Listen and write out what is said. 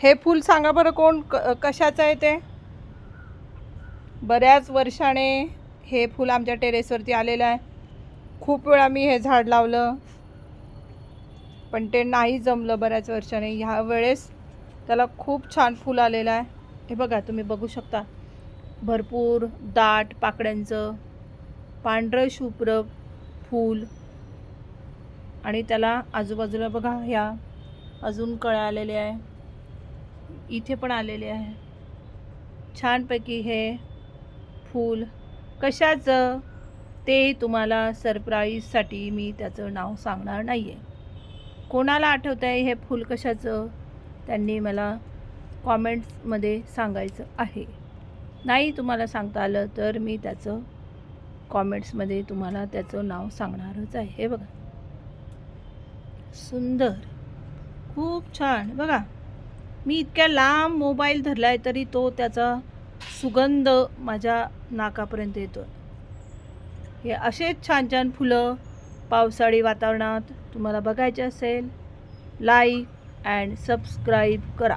हे फूल सांगा बरं कोण क कशाचं आहे ते? बऱ्याच वर्षाने हे फूल आमच्या टेरेसवरती आलेलं आहे. खूप वेळा मी हे झाड लावलं पण ते नाही जमलं बऱ्याच वर्षाने. ह्या वेळेस त्याला खूप छान फूल आलेलं आहे. हे बघा तुम्ही बघू शकता. भरपूर दाट पाकड्यांचं पांढरं शुभ्र फूल. आणि त्याला आजूबाजूला बघा ह्या अजून कळ्या आलेल्या आहे. इथे पण आलेले आहे. छानपैकी हे फूल कशाचं ते तुम्हाला सरप्राईजसाठी मी त्याचं नाव सांगणार नाही आहे कोणाला आठवतं आहे हे फूल कशाचं? त्यांनी मला कॉमेंट्समध्ये सांगायचं आहे. नाही तुम्हाला सांगता आलं तर मी त्याचं कॉमेंट्समध्ये तुम्हाला त्याचं नाव सांगणारच आहे. हे बघा. सुंदर. खूप छान. बघा. मी इतक्या लांब मोबाईल धरला आहे तरी तो त्याचा सुगंध माझ्या नाकापर्यंत येतो हे असेच छान छान फुलं पावसाळी वातावरणात तुम्हाला बघायचे असेल लाईक अँड सबस्क्राईब करा.